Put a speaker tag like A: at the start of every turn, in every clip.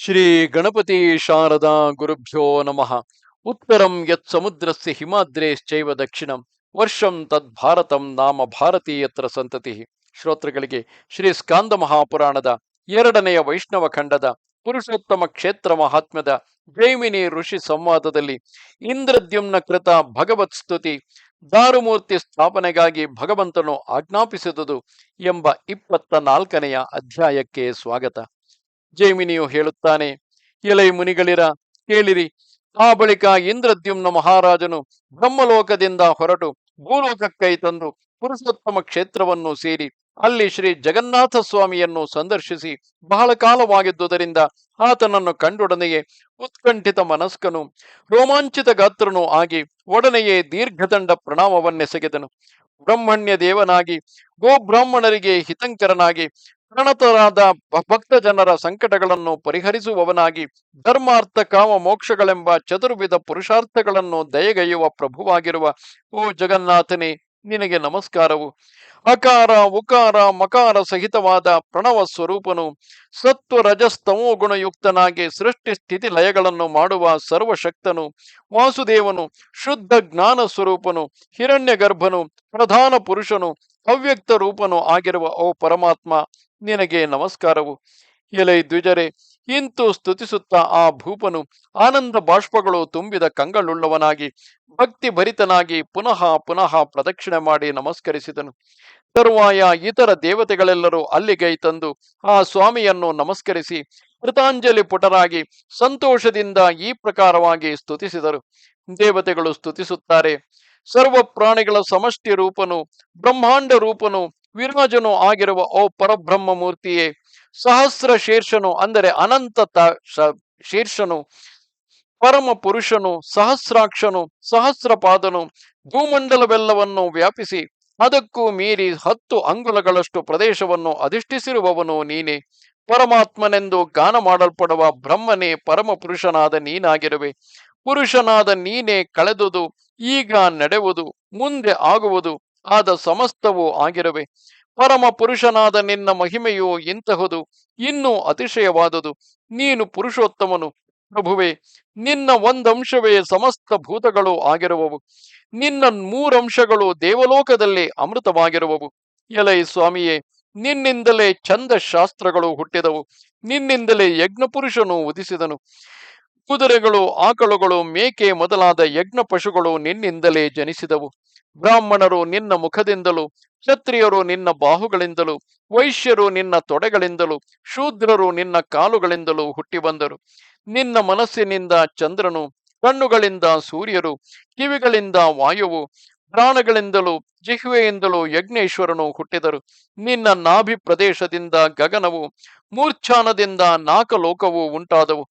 A: ಶ್ರೀ ಗಣಪತಿ ಶಾರದಾ ಗುರುಭ್ಯೋ ನಮಃ. ಉತ್ತರಂ ಯತ್ ಸಮುದ್ರಸ್ಯ ಹಿಮಾದ್ರೇಶ್ಚೈವ ದಕ್ಷಿಣಂ, ವರ್ಷಂ ತದ್ ಭಾರತಂ ನಾಮ ಭಾರತೀಯತ್ರ ಸಂತತಿ. ಶ್ರೋತೃಗಳಿಗೆ ಶ್ರೀ ಸ್ಕಾಂದ ಮಹಾಪುರಾಣದ ಎರಡನೆಯ ವೈಷ್ಣವ ಖಂಡದ ಪುರುಷೋತ್ತಮ ಕ್ಷೇತ್ರ ಮಹಾತ್ಮ್ಯದ ಜೈಮಿನಿ ಋಷಿ ಸಂವಾದದಲ್ಲಿ ಇಂದ್ರದ್ಯುಮ್ನ ಕೃತ ಭಗವತ್ ಸ್ತುತಿ, ದಾರುಮೂರ್ತಿ ಸ್ಥಾಪನೆಗಾಗಿ ಭಗವಂತನು ಆಜ್ಞಾಪಿಸಿದುದು ಎಂಬ ಇಪ್ಪತ್ತ ನಾಲ್ಕನೆಯ ಅಧ್ಯಾಯಕ್ಕೆ ಸ್ವಾಗತ. ಜೈಮಿನಿಯು ಹೇಳುತ್ತಾನೆ, ಎಲೈ ಮುನಿಗಳಿರ, ಕೇಳಿರಿ, ಆ ಬಳಿಕ ಇಂದ್ರದ್ಯುಮ್ನ ಮಹಾರಾಜನು ಬ್ರಹ್ಮಲೋಕದಿಂದ ಹೊರಟು ಭೂಲೋಕಕ್ಕೈ ತಂದು ಪುರುಷೋತ್ತಮ ಕ್ಷೇತ್ರವನ್ನು ಸೇರಿ ಅಲ್ಲಿ ಶ್ರೀ ಜಗನ್ನಾಥ ಸ್ವಾಮಿಯನ್ನು ಸಂದರ್ಶಿಸಿ ಬಹಳ ಕಾಲವಾಗಿದ್ದುದರಿಂದ ಆತನನ್ನು ಕಂಡೊಡನೆಯೇ ಉತ್ಕಂಠಿತ ಮನಸ್ಕನು, ರೋಮಾಂಚಿತ ಗಾತ್ರನೂ ಆಗಿ ಒಡನೆಯೇ ದೀರ್ಘದಂಡ ಪ್ರಣಾಮವನ್ನೆಸಗಿದನು. ಬ್ರಹ್ಮಣ್ಯ ದೇವನಾಗಿ ಗೋಬ್ರಾಹ್ಮಣರಿಗೆ ಹಿತಂಕರನಾಗಿ ಪ್ರಣತರಾದ ಭಕ್ತ ಜನರ ಸಂಕಟಗಳನ್ನು ಪರಿಹರಿಸುವವನಾಗಿ ಧರ್ಮಾರ್ಥ ಕಾಮ ಮೋಕ್ಷಗಳೆಂಬ ಚತುರ್ವಿಧ ಪುರುಷಾರ್ಥಗಳನ್ನು ದಯಗೈಯುವ ಪ್ರಭುವಾಗಿರುವ ಓ ಜಗನ್ನಾಥನೇ, ನಿನಗೆ ನಮಸ್ಕಾರವು. ಅಕಾರ, ಉಕಾರ, ಮಕಾರ ಸಹಿತವಾದ ಪ್ರಣವ ಸ್ವರೂಪನು ಸತ್ವ ರಜಸ್ತಮೋ ಗುಣಯುಕ್ತನಾಗಿ ಸೃಷ್ಟಿ ಸ್ಥಿತಿ ಲಯಗಳನ್ನು ಮಾಡುವ ಸರ್ವಶಕ್ತನು. ವಾಸುದೇವನು ಶುದ್ಧ ಜ್ಞಾನ ಸ್ವರೂಪನು. ಹಿರಣ್ಯ ಗರ್ಭನು ಪ್ರಧಾನ ಪುರುಷನು ಅವ್ಯಕ್ತ ರೂಪನು ಆಗಿರುವ ಓ ಪರಮಾತ್ಮ. ನಿನಗೆ ನಮಸ್ಕಾರವು. ಎಲೆ ದ್ವಿಜರೆ, ಇಂತು ಸ್ತುತಿಸುತ್ತಾ ಆ ಭೂಪನು ಆನಂದ ಬಾಷ್ಪಗಳು ತುಂಬಿದ ಕಂಗಳುಳ್ಳವನಾಗಿ ಭಕ್ತಿ ಭರಿತನಾಗಿ ಪುನಃ ಪುನಃ ಪ್ರದಕ್ಷಿಣೆ ಮಾಡಿ ನಮಸ್ಕರಿಸಿದನು. ತರುವಾಯ ಇತರ ದೇವತೆಗಳೆಲ್ಲರೂ ಅಲ್ಲಿಗೈ ತಂದು ಆ ಸ್ವಾಮಿಯನ್ನು ನಮಸ್ಕರಿಸಿ ಕೃತಾಂಜಲಿ ಪುಟರಾಗಿ ಸಂತೋಷದಿಂದ ಈ ಪ್ರಕಾರವಾಗಿ ಸ್ತುತಿಸಿದರು. ದೇವತೆಗಳು ಸ್ತುತಿಸುತ್ತಾರೆ. ಸರ್ವ ಪ್ರಾಣಿಗಳ ಸಮಷ್ಟಿ ರೂಪನು, ಬ್ರಹ್ಮಾಂಡ ರೂಪನು ವಿರಾಜನು ಆಗಿರುವ ಓ ಪರಬ್ರಹ್ಮ ಮೂರ್ತಿಯೇ ಸಹಸ್ರ ಶೀರ್ಷನು, ಅಂದರೆ ಅನಂತ ಶೀರ್ಷನು, ಪರಮ ಪುರುಷನು, ಸಹಸ್ರಾಕ್ಷನು, ಸಹಸ್ರಪಾದನು, ಭೂಮಂಡಲವೆಲ್ಲವನ್ನು ವ್ಯಾಪಿಸಿ, ಅದಕ್ಕೂ ಮೀರಿ ಹತ್ತು ಅಂಗುಲಗಳಷ್ಟು ಪ್ರದೇಶವನ್ನು ಅಧಿಷ್ಠಿಸಿರುವವನು ನೀನೇ. ಪರಮಾತ್ಮನೆಂದು ಗಾನ ಮಾಡಲ್ಪಡುವ ಬ್ರಹ್ಮನೇ ಪರಮ ಪುರುಷನಾದ ನೀನಾಗಿರುವೆ. ಪುರುಷನಾದ ನೀನೇ ಕಳೆದುದು, ಈಗ ನಡೆವುದು, ಮುಂದೆ ಆಗುವುದು ಆದ ಸಮಸ್ತವೂ ಆಗಿರವೆ. ಪರಮ ಪುರುಷನಾದ ನಿನ್ನ ಮಹಿಮೆಯು ಇಂತಹುದು, ಇನ್ನೂ ಅತಿಶಯವಾದುದು. ನೀನು ಪುರುಷೋತ್ತಮನು. ಪ್ರಭುವೆ, ನಿನ್ನ ಒಂದಂಶವೇ ಸಮಸ್ತ ಭೂತಗಳು ಆಗಿರುವವು. ನಿನ್ನ ಮೂರಂಶಗಳು ದೇವಲೋಕದಲ್ಲಿ ಅಮೃತವಾಗಿರುವವು. ಎಲೈ ಸ್ವಾಮಿಯೇ, ನಿನ್ನಿಂದಲೇ ಛಂದ ಶಾಸ್ತ್ರಗಳು ಹುಟ್ಟಿದವು. ನಿನ್ನಿಂದಲೇ ಯಜ್ಞ ಪುರುಷನು ಉದಿಸಿದನು. ಕುದುರೆಗಳು, ಆಕಳುಗಳು, ಮೇಕೆ ಮೊದಲಾದ ಯಜ್ಞ ಪಶುಗಳು ನಿನ್ನಿಂದಲೇ ಜನಿಸಿದವು. ಬ್ರಾಹ್ಮಣರು ನಿನ್ನ ಮುಖದಿಂದಲೂ, ಕ್ಷತ್ರಿಯರು ನಿನ್ನ ಬಾಹುಗಳಿಂದಲೂ, ವೈಶ್ಯರು ನಿನ್ನ ತೊಡೆಗಳಿಂದಲೂ, ಶೂದ್ರರು ನಿನ್ನ ಕಾಲುಗಳಿಂದಲೂ ಹುಟ್ಟಿ ಬಂದರು. ನಿನ್ನ ಮನಸ್ಸಿನಿಂದ ಚಂದ್ರನು, ಕಣ್ಣುಗಳಿಂದ ಸೂರ್ಯರು, ಕಿವಿಗಳಿಂದ ವಾಯುವು ಪ್ರಾಣಗಳಿಂದಲೂ ಜಿಹ್ವೆಯಿಂದಲೂ ಯಜ್ಞೇಶ್ವರನು ಹುಟ್ಟಿದರು. ನಿನ್ನ ನಾಭಿ ಪ್ರದೇಶದಿಂದ ಗಗನವು, ಮೂರ್ಛಾನದಿಂದ ನಾಕಲೋಕವು ಉಂಟಾದವು.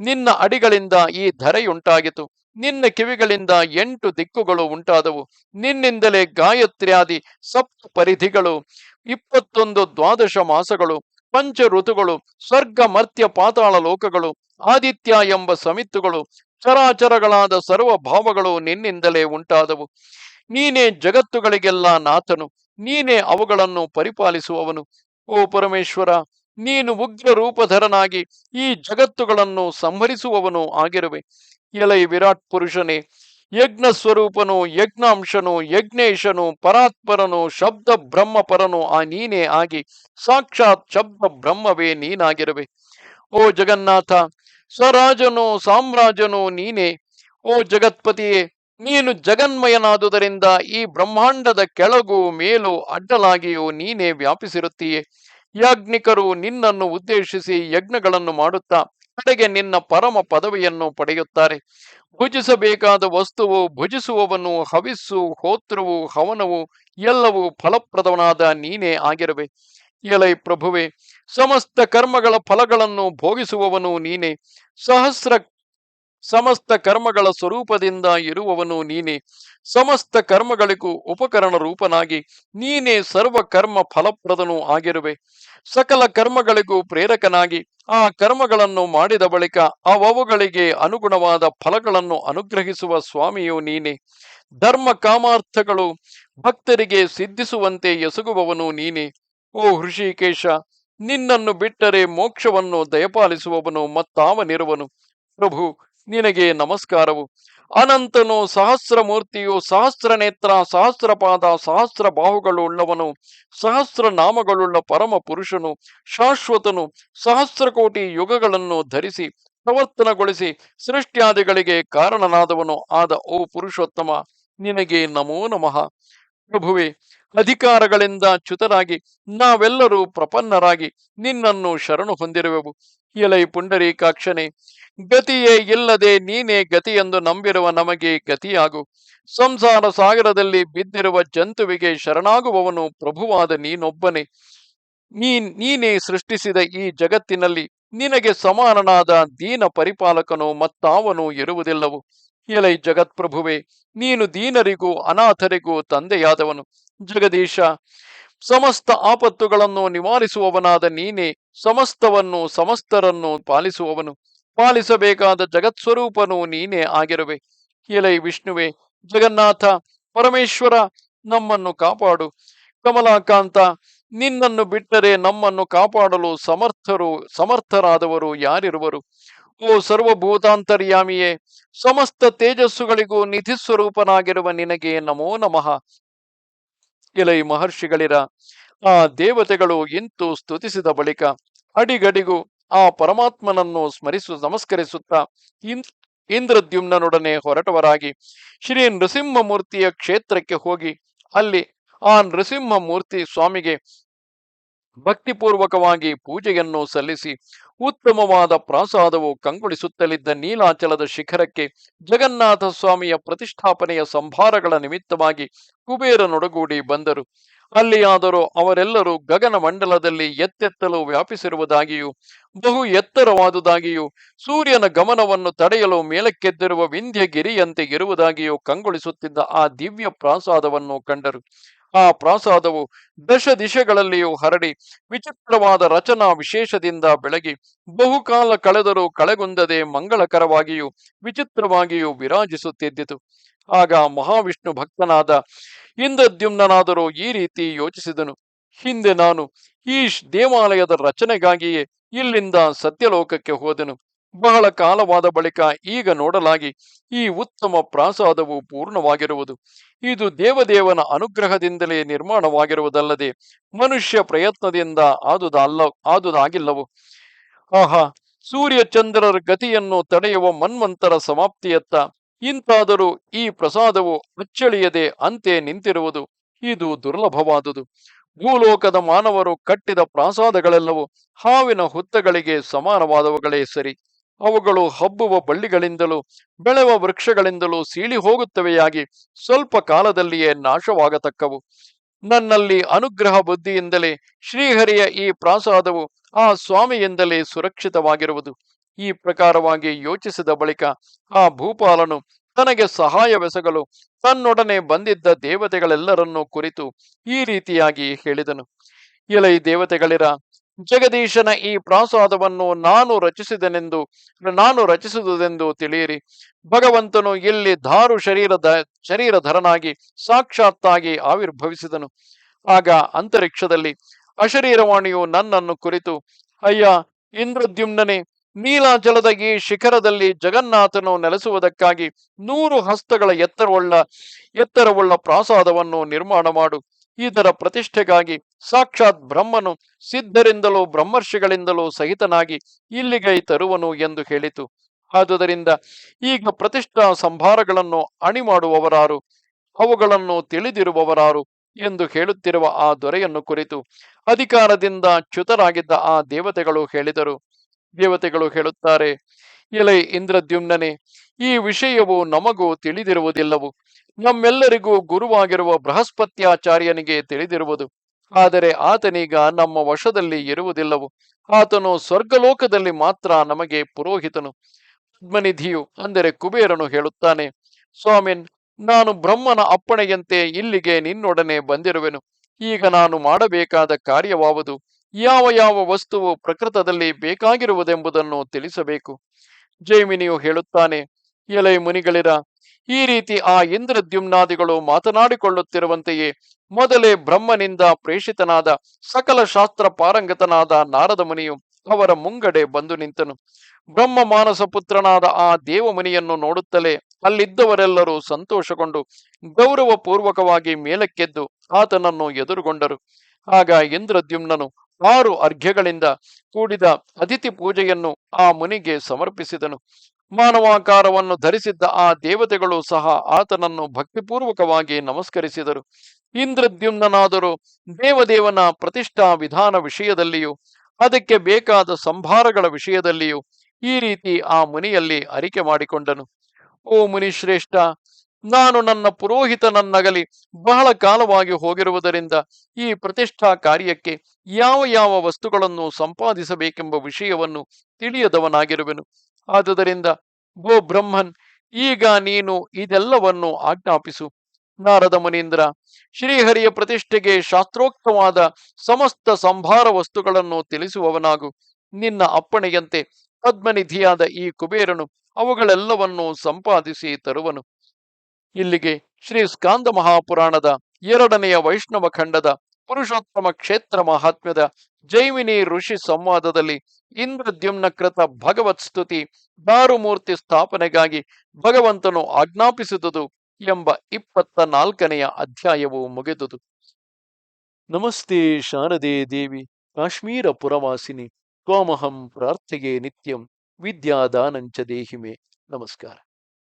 A: ನಿನ್ನ ಅಡಿಗಳಿಂದ ಈ ಧರೆಯುಂಟಾಗಿತು. ನಿನ್ನ ಕಿವಿಗಳಿಂದ ಎಂಟು ದಿಕ್ಕುಗಳು ಉಂಟಾದವು. ನಿನ್ನಿಂದಲೇ ಗಾಯತ್ರ್ಯಾದಿ ಸಪ್ತ ಪರಿಧಿಗಳು, ಇಪ್ಪತ್ತೊಂದು ದ್ವಾದಶ ಮಾಸಗಳು ಪಂಚ ಋತುಗಳು ಸ್ವರ್ಗ ಮರ್ತ್ಯ ಪಾತಾಳ ಲೋಕಗಳು, ಆದಿತ್ಯ ಎಂಬ ಸಮಿತ್ತುಗಳು, ಚರಾಚರಗಳಾದ ಸರ್ವ ಭಾವಗಳು ನಿನ್ನಿಂದಲೇ ಉಂಟಾದವು. ನೀನೇ ಜಗತ್ತುಗಳಿಗೆಲ್ಲ ನಾಥನು, ನೀನೇ ಅವುಗಳನ್ನು ಪರಿಪಾಲಿಸುವವನು. ಓ ಪರಮೇಶ್ವರ ನೀನು ಉಗ್ರ ರೂಪಧರನಾಗಿ ಈ ಜಗತ್ತುಗಳನ್ನು ಸಂಹರಿಸುವವನು ಆಗಿರುವೆ. ಎಲೈ ವಿರಾಟ್ ಪುರುಷನೇ, ಯಜ್ಞ ಸ್ವರೂಪನು, ಯಜ್ಞಾಂಶನು, ಯಜ್ಞೇಶನು, ಪರಾತ್ಪರನು, ಶಬ್ದ ಬ್ರಹ್ಮಪರನು ಆ ನೀನೇ ಆಗಿ ಸಾಕ್ಷಾತ್ ಶಬ್ದ ಬ್ರಹ್ಮವೇ ನೀನಾಗಿರುವೆ. ಓ ಜಗನ್ನಾಥ, ಸ್ವರಾಜನು ಸಾಮ್ರಾಜನು ನೀನೇ. ಓ ಜಗತ್ಪತಿಯೇ, ನೀನು ಜಗನ್ಮಯನಾದುದರಿಂದ ಈ ಬ್ರಹ್ಮಾಂಡದ ಕೆಳಗೂ ಮೇಲೂ ಅಡ್ಡಲಾಗಿಯೂ ನೀನೇ ವ್ಯಾಪಿಸಿರುತ್ತೀಯೆ. ಯಾಜ್ಞಿಕರು ನಿನ್ನನ್ನು ಉದ್ದೇಶಿಸಿ ಯಜ್ಞಗಳನ್ನು ಮಾಡುತ್ತಾ ಕಡೆಗೆ ನಿನ್ನ ಪರಮ ಪದವಿಯನ್ನು ಪಡೆಯುತ್ತಾರೆ. ಭುಜಿಸಬೇಕಾದ ವಸ್ತುವು ಭುಜಿಸುವವನು, ಹವಿಸ್ಸು, ಹೋತ್ರವು, ಹವನವು ಎಲ್ಲವೂ ಫಲಪ್ರದವನಾದ ನೀನೇ ಆಗಿರುವೆ. ಎಲೈ ಪ್ರಭುವೆ, ಸಮಸ್ತ ಕರ್ಮಗಳ ಫಲಗಳನ್ನು ಭೋಗಿಸುವವನು ನೀನೇ. ಸಹಸ್ರ ಸಮಸ್ತ ಕರ್ಮಗಳ ಸ್ವರೂಪದಿಂದ ಇರುವವನು ನೀನೆ. ಸಮಸ್ತ ಕರ್ಮಗಳಿಗೂ ಉಪಕರಣ ರೂಪನಾಗಿ ನೀನೇ ಸರ್ವ ಕರ್ಮ ಫಲಪ್ರದನೂ ಆಗಿರುವೆ. ಸಕಲ ಕರ್ಮಗಳಿಗೂ ಪ್ರೇರಕನಾಗಿ ಆ ಕರ್ಮಗಳನ್ನು ಮಾಡಿದ ಬಳಿಕ ಅವವುಗಳಿಗೆ ಅನುಗುಣವಾದ ಫಲಗಳನ್ನು ಅನುಗ್ರಹಿಸುವ ಸ್ವಾಮಿಯು ನೀನೆ. ಧರ್ಮ ಕಾಮಾರ್ಥಗಳು ಭಕ್ತರಿಗೆ ಸಿದ್ಧಿಸುವಂತೆ ಎಸಗುವವನು ನೀನೆ. ಓ ಹೃಷಿಕೇಶ, ನಿನ್ನನ್ನು ಬಿಟ್ಟರೆ ಮೋಕ್ಷವನ್ನು ದಯಪಾಲಿಸುವವನು ಮತ್ತಾವನಿರುವನು. ಪ್ರಭು ನಿನಗೆ ನಮಸ್ಕಾರವು. ಅನಂತನು ಸಹಸ್ರ ಮೂರ್ತಿಯು ಸಹಸ್ರ ನೇತ್ರ ಸಹಸ್ರ ಪಾದ ಸಹಸ್ರ ಬಾಹುಗಳುಳ್ಳವನು ಸಹಸ್ರ ನಾಮಗಳುಳ್ಳ ಪರಮ ಪುರುಷನು, ಶಾಶ್ವತನು ಸಹಸ್ರ ಕೋಟಿ ಯುಗಗಳನ್ನು ಧರಿಸಿ, ಪ್ರವರ್ತನಗೊಳಿಸಿ, ಸೃಷ್ಟಿಯಾದಿಗಳಿಗೆ ಕಾರಣನಾದವನು ಆದ, ಓ ಪುರುಷೋತ್ತಮ, ನಿನಗೆ ನಮೋ ನಮಃ. ಪ್ರಭುವೆ ಅಧಿಕಾರಗಳಿಂದ ಚ್ಯುತರಾಗಿ ನಾವೆಲ್ಲರೂ ಪ್ರಪನ್ನರಾಗಿ ನಿನ್ನನ್ನು ಶರಣು ಹೊಂದಿರುವೆವು. ಎಲೈ ಪುಂಡರೀಕಾಕ್ಷನೆ, ಗತಿಯೇ ಇಲ್ಲದೆ ನೀನೇ ಗತಿಯೆಂದು ನಂಬಿರುವ ನಮಗೆ ಗತಿಯಾಗು. ಸಂಸಾರ ಸಾಗರದಲ್ಲಿ ಬಿದ್ದಿರುವ ಜಂತುವಿಗೆ ಶರಣಾಗುವವನು ಪ್ರಭುವಾದ ನೀನೊಬ್ಬನೇ. ನೀ ನೀನೇ ಸೃಷ್ಟಿಸಿದ ಈ ಜಗತ್ತಿನಲ್ಲಿ ನಿನಗೆ ಸಮಾನನಾದ ದೀನ ಪರಿಪಾಲಕನು ಮತ್ತಾವನು ಇರುವುದಿಲ್ಲವು. ಎಲೈ ಜಗತ್ಪ್ರಭುವೆ, ನೀನು ದೀನರಿಗೂ ಅನಾಥರಿಗೂ ತಂದೆಯಾದವನು. ಜಗದೀಶ, ಸಮಸ್ತ ಆಪತ್ತುಗಳನ್ನು ನಿವಾರಿಸುವವನಾದ ನೀನೇ, ಸಮಸ್ತವನ್ನು, ಸಮಸ್ತರನ್ನು ಪಾಲಿಸುವವನು. ಪಾಲಿಸಬೇಕಾದ ಜಗತ್ಸ್ವರೂಪನು ನೀನೇ ಆಗಿರುವೆ. ಎಲೈ ವಿಷ್ಣುವೆ, ಜಗನ್ನಾಥ, ಪರಮೇಶ್ವರ, ನಮ್ಮನ್ನು ಕಾಪಾಡು. ಕಮಲಾಕಾಂತ, ನಿನ್ನನ್ನು ಬಿಟ್ಟರೆ ನಮ್ಮನ್ನು ಕಾಪಾಡಲು ಸಮರ್ಥರು, ಸಮರ್ಥರಾದವರು ಯಾರಿರುವರು? ಓ ಸರ್ವಭೂತಾಂತರ್ಯಾಮಿಯೇ, ಸಮಸ್ತ ತೇಜಸ್ಸುಗಳಿಗೂ ನಿಧಿ ಸ್ವರೂಪನಾಗಿರುವ ನಿನಗೆ ನಮೋ ನಮಃ. ಎಲೈ ಮಹರ್ಷಿಗಳಿರ. ಆ ದೇವತೆಗಳು ಇಂತು ಸ್ತುತಿಸಿದ ಬಳಿಕ ಅಡಿಗಡಿಗೂ ಆ ಪರಮಾತ್ಮನನ್ನು ಸ್ಮರಿಸು ನಮಸ್ಕರಿಸುತ್ತಾ ಇಂದ್ರದ್ಯುಮ್ನೊಡನೆ ಹೊರಟವರಾಗಿ ಶ್ರೀ ನೃಸಿಂಹ ಮೂರ್ತಿಯ ಕ್ಷೇತ್ರಕ್ಕೆ ಹೋಗಿ ಅಲ್ಲಿ ಆ ನೃಸಿಂಹ ಮೂರ್ತಿ ಸ್ವಾಮಿಗೆ ಭಕ್ತಿಪೂರ್ವಕವಾಗಿ ಪೂಜೆಯನ್ನು ಸಲ್ಲಿಸಿ ಉತ್ತಮವಾದ ಪ್ರಾಸಾದವು ಕಂಗೊಳಿಸುತ್ತಲಿದ್ದ ನೀಲಾಚಲದ ಶಿಖರಕ್ಕೆ ಜಗನ್ನಾಥ ಸ್ವಾಮಿಯ ಪ್ರತಿಷ್ಠಾಪನೆಯ ಸಂಭಾರಗಳ ನಿಮಿತ್ತವಾಗಿ ಕುಬೇರನೊಡಗೂಡಿ ಬಂದರು. ಅಲ್ಲಿಯಾದರೂ ಅವರೆಲ್ಲರೂ ಗಗನ ಮಂಡಲದಲ್ಲಿ ಎತ್ತೆತ್ತಲು ವ್ಯಾಪಿಸಿರುವುದಾಗಿಯೂ, ಬಹು ಎತ್ತರವಾದುದಾಗಿಯೂ, ಸೂರ್ಯನ ಗಮನವನ್ನು ತಡೆಯಲು ಮೇಲಕ್ಕೆದ್ದಿರುವ ವಿಂಧ್ಯಗಿರಿಯಂತೆ ಇರುವುದಾಗಿಯೂ ಕಂಗೊಳಿಸುತ್ತಿದ್ದ ಆ ದಿವ್ಯ ಪ್ರಾಸಾದವನ್ನು ಕಂಡರು. ಆ ಪ್ರಾಸಾದವು ದಶ ದಿಶೆಗಳಲ್ಲಿಯೂ ಹರಡಿ ವಿಚಿತ್ರವಾದ ರಚನಾ ವಿಶೇಷದಿಂದ ಬೆಳಗಿ ಬಹುಕಾಲ ಕಳೆದರೂ ಕಳೆಗುಂದದೆ ಮಂಗಳಕರವಾಗಿಯೂ ವಿಚಿತ್ರವಾಗಿಯೂ ವಿರಾಜಿಸುತ್ತಿದ್ದಿತು. ಆಗ ಮಹಾವಿಷ್ಣು ಭಕ್ತನಾದ ಇಂದ್ರದ್ಯುಮ್ನಾದರೂ ಈ ರೀತಿ ಯೋಚಿಸಿದನು. ಹಿಂದೆ ನಾನು ಈ ದೇವಾಲಯದ ರಚನೆಗಾಗಿಯೇ ಇಲ್ಲಿಂದ ಸತ್ಯಲೋಕಕ್ಕೆ ಹೋದೆನು. ಬಹಳ ಕಾಲವಾದ ಬಳಿಕ ಈಗ ನೋಡಲಾಗಿ ಈ ಉತ್ತಮ ಪ್ರಾಸಾದವು ಪೂರ್ಣವಾಗಿರುವುದು. ಇದು ದೇವದೇವನ ಅನುಗ್ರಹದಿಂದಲೇ ನಿರ್ಮಾಣವಾಗಿರುವುದಲ್ಲದೆ ಮನುಷ್ಯ ಪ್ರಯತ್ನದಿಂದ ಆದುದಲ್ಲ, ಆದುದಾಗಿಲ್ಲವು. ಆಹಾ ಸೂರ್ಯ ಚಂದ್ರರ ಗತಿಯನ್ನು ತಡೆಯುವ ಮನ್ವಂತರ ಸಮಾಪ್ತಿಯತ್ತ ಇಂತಾದರೂ ಈ ಪ್ರಸಾದವು ಅಚ್ಚಳಿಯದೆ ಅಂತೆ ನಿಂತಿರುವುದು. ಇದು ದುರ್ಲಭವಾದುದು. ಭೂಲೋಕದ ಮಾನವರು ಕಟ್ಟಿದ ಪ್ರಾಸಾದಗಳೆಲ್ಲವೂ ಹಾವಿನ ಹುತ್ತಗಳಿಗೆ ಸಮಾನವಾದವುಗಳೇ ಸರಿ. ಅವುಗಳು ಹಬ್ಬುವ ಬಳ್ಳಿಗಳಿಂದಲೂ, ಬೆಳೆವ ವೃಕ್ಷಗಳಿಂದಲೂ ಸೀಳಿ ಹೋಗುತ್ತವೆಯಾಗಿ ಸ್ವಲ್ಪ ಕಾಲದಲ್ಲಿಯೇ ನಾಶವಾಗತಕ್ಕವು. ನನ್ನಲ್ಲಿ ಅನುಗ್ರಹ ಬುದ್ಧಿಯಿಂದಲೇ ಶ್ರೀಹರಿಯ ಈ ಪ್ರಾಸಾದವು ಆ ಸ್ವಾಮಿಯಿಂದಲೇ ಸುರಕ್ಷಿತವಾಗಿರುವುದು. ಈ ಪ್ರಕಾರವಾಗಿ ಯೋಚಿಸಿದ ಬಳಿಕ ಆ ಭೂಪಾಲನು ತನಗೆ ಸಹಾಯವೆಸಗಲು ತನ್ನೊಡನೆ ಬಂದಿದ್ದ ದೇವತೆಗಳೆಲ್ಲರನ್ನೂ ಕುರಿತು ಈ ರೀತಿಯಾಗಿ ಹೇಳಿದನು. ಎಲೈ ದೇವತೆಗಳಿರ ಜಗದೀಶನ ಈ ಪ್ರಾಸಾದವನ್ನು ನಾನು ರಚಿಸಿದನೆಂದು, ನಾನು ರಚಿಸುವುದೆಂದು ತಿಳಿಯಿರಿ. ಭಗವಂತನು ಇಲ್ಲಿ ಧಾರು ಶರೀರದ ಶರೀರಧರನಾಗಿ ಸಾಕ್ಷಾತ್ತಾಗಿ ಆವಿರ್ಭವಿಸಿದನು. ಆಗ ಅಂತರಿಕ್ಷದಲ್ಲಿ ಅಶರೀರವಾಣಿಯು ನನ್ನನ್ನು ಕುರಿತು, ಅಯ್ಯ, ಇಂದ್ರದ್ಯುಮ್ನನೆ ನೀಲಾಚಲದ ಈ ಶಿಖರದಲ್ಲಿ ಜಗನ್ನಾಥನು ನೆಲೆಸುವುದಕ್ಕಾಗಿ ನೂರು ಹಸ್ತಗಳ ಎತ್ತರವುಳ್ಳ ಎತ್ತರವುಳ್ಳ ಪ್ರಾಸಾದವನ್ನು ನಿರ್ಮಾಣ ಮಾಡು. ಇದರ ಪ್ರತಿಷ್ಠೆಗಾಗಿ ಸಾಕ್ಷಾತ್ ಬ್ರಹ್ಮನು ಸಿದ್ಧರಿಂದಲೂ ಬ್ರಹ್ಮರ್ಷಿಗಳಿಂದಲೂ ಸಹಿತನಾಗಿ ಇಲ್ಲಿಗೈ ತರುವನು ಎಂದು ಹೇಳಿತು. ಆದುದರಿಂದ ಈಗ ಪ್ರತಿಷ್ಠಾ ಸಂಭಾರಗಳನ್ನು ಅಣಿ ಮಾಡುವವರಾರು ಅವುಗಳನ್ನು ತಿಳಿದಿರುವವರಾರು ಎಂದು ಹೇಳುತ್ತಿರುವ ಆ ದೊರೆಯನ್ನು ಕುರಿತು ಅಧಿಕಾರದಿಂದ ಚ್ಯುತರಾಗಿದ್ದ ಆ ದೇವತೆಗಳು ಹೇಳಿದರು. ದೇವತೆಗಳು ಹೇಳುತ್ತಾರೆ, ಎಲೆ ಇಂದ್ರದ್ಯುಮ್ನನೆ, ಈ ವಿಷಯವು ನಮಗೂ ತಿಳಿದಿರುವುದಿಲ್ಲವು. ನಮ್ಮೆಲ್ಲರಿಗೂ ಗುರುವಾಗಿರುವ ಬೃಹಸ್ಪತ್ಯಾಚಾರ್ಯನಿಗೆ ತಿಳಿದಿರುವುದು. ಆದರೆ ಆತನೀಗ ನಮ್ಮ ವಶದಲ್ಲಿ ಇರುವುದಿಲ್ಲವು. ಆತನು ಸ್ವರ್ಗಲೋಕದಲ್ಲಿ ಮಾತ್ರ ನಮಗೆ ಪುರೋಹಿತನು. ಪದ್ಮನಿಧಿಯು ಅಂದರೆ ಕುಬೇರನು ಹೇಳುತ್ತಾನೆ, ಸ್ವಾಮಿನ್, ನಾನು ಬ್ರಹ್ಮನ ಅಪ್ಪಣೆಯಂತೆ ಇಲ್ಲಿಗೆ ನಿನ್ನೊಡನೆ ಬಂದಿರುವೆನು. ಈಗ ನಾನು ಮಾಡಬೇಕಾದ ಕಾರ್ಯವಾವುದು ಯಾವ ಯಾವ ವಸ್ತುವು ಪ್ರಕೃತದಲ್ಲಿ ಬೇಕಾಗಿರುವುದೆಂಬುದನ್ನು ತಿಳಿಸಬೇಕು. ಜೈಮಿನಿಯು ಹೇಳುತ್ತಾನೆ, ಎಲೈ ಮುನಿಗಳಿರ ಈ ರೀತಿ ಆ ಇಂದ್ರದ್ಯುಮ್ನಾದಿಗಳು ಮಾತನಾಡಿಕೊಳ್ಳುತ್ತಿರುವಂತೆಯೇ ಮೊದಲೇ ಬ್ರಹ್ಮನಿಂದ ಪ್ರೇಷಿತನಾದ ಸಕಲ ಶಾಸ್ತ್ರ ಪಾರಂಗತನಾದ ನಾರದ ಮುನಿಯು ಅವರ ಮುಂಗಡೆ ಬಂದು ನಿಂತನು. ಬ್ರಹ್ಮ ಮಾನಸ ಪುತ್ರನಾದ ಆ ದೇವಮುನಿಯನ್ನು ನೋಡುತ್ತಲೇ ಅಲ್ಲಿದ್ದವರೆಲ್ಲರೂ ಸಂತೋಷಗೊಂಡು ಗೌರವ ಪೂರ್ವಕವಾಗಿ ಮೇಲಕ್ಕೆದ್ದು ಆತನನ್ನು ಎದುರುಗೊಂಡರು. ಆಗ ಇಂದ್ರದ್ಯುಮ್ನನು ಆರು ಅರ್ಘ್ಯಗಳಿಂದ ಕೂಡಿದ ಅತಿಥಿ ಪೂಜೆಯನ್ನು ಆ ಮುನಿಗೆ ಸಮರ್ಪಿಸಿದನು. ಮಾನವಾಕಾರವನ್ನು ಧರಿಸಿದ್ದ ಆ ದೇವತೆಗಳು ಸಹ ಆತನನ್ನು ಭಕ್ತಿಪೂರ್ವಕವಾಗಿ ನಮಸ್ಕರಿಸಿದರು. ಇಂದ್ರದ್ಯುಮ್ನಾದರೂ ದೇವದೇವನ ಪ್ರತಿಷ್ಠಾ ವಿಧಾನ ವಿಷಯದಲ್ಲಿಯೂ, ಅದಕ್ಕೆ ಬೇಕಾದ ಸಂಭಾರಗಳ ವಿಷಯದಲ್ಲಿಯೂ ಈ ರೀತಿ ಆ ಮುನಿಯಲ್ಲಿ ಅರಿಕೆ ಮಾಡಿಕೊಂಡನು. ಓ ಮುನಿಶ್ರೇಷ್ಠ, ನಾನು ನನ್ನ ಪುರೋಹಿತನನ್ನಗಲಿ ಬಹಳ ಕಾಲವಾಗಿ ಹೋಗಿರುವುದರಿಂದ ಈ ಪ್ರತಿಷ್ಠಾ ಕಾರ್ಯಕ್ಕೆ ಯಾವ ಯಾವ ವಸ್ತುಗಳನ್ನು ಸಂಪಾದಿಸಬೇಕೆಂಬ ವಿಷಯವನ್ನು ತಿಳಿಯದವನಾಗಿರುವೆನು. ಆದುದರಿಂದ ಗೋ ಬ್ರಹ್ಮನ್, ಈಗ ನೀನು ಇದೆಲ್ಲವನ್ನು ಆಜ್ಞಾಪಿಸು. ನಾರದ ಮುನೀಂದ್ರ, ಶ್ರೀಹರಿಯ ಪ್ರತಿಷ್ಠೆಗೆ ಶಾಸ್ತ್ರೋಕ್ತವಾದ ಸಮಸ್ತ ಸಂಭಾರ ವಸ್ತುಗಳನ್ನು ತಿಳಿಸುವವನಾಗು. ನಿನ್ನ ಅಪ್ಪಣೆಯಂತೆ ಪದ್ಮನಿಧಿಯಾದ ಈ ಕುಬೇರನು ಅವುಗಳೆಲ್ಲವನ್ನು ಸಂಪಾದಿಸಿ ತರುವನು. ಇಲ್ಲಿಗೆ ಶ್ರೀ ಸ್ಕಾಂದ ಮಹಾಪುರಾಣದ ಎರಡನೆಯ ವೈಷ್ಣವ ಖಂಡದ ಪುರುಷೋತ್ತಮ ಕ್ಷೇತ್ರ ಮಹಾತ್ಮ್ಯದ ಜೈಮಿನಿ ಋಷಿ ಸಂವಾದದಲ್ಲಿ ಇಂದ್ರದ್ಯುಮ್ನ ಕೃತ ಭಗವತ್ ಸ್ತುತಿ ದಾರುಮೂರ್ತಿ ಸ್ಥಾಪನೆಗಾಗಿ ಭಗವಂತನು ಆಜ್ಞಾಪಿಸಿದುದು ಎಂಬ ಇಪ್ಪತ್ತ ನಾಲ್ಕನೆಯ ಅಧ್ಯಾಯವು ಮುಗಿದುದು. ನಮಸ್ತೆ ಶಾರದೆ ದೇವಿ ಕಾಶ್ಮೀರ ಪುರವಾಸಿನಿ ತ್ವಾಮಹಂ ಪ್ರಾರ್ಥೆಗೆ ನಿತ್ಯಂ, ವಿದ್ಯಾದಾನಂಚ ದೇಹಿಮೆ. ನಮಸ್ಕಾರ.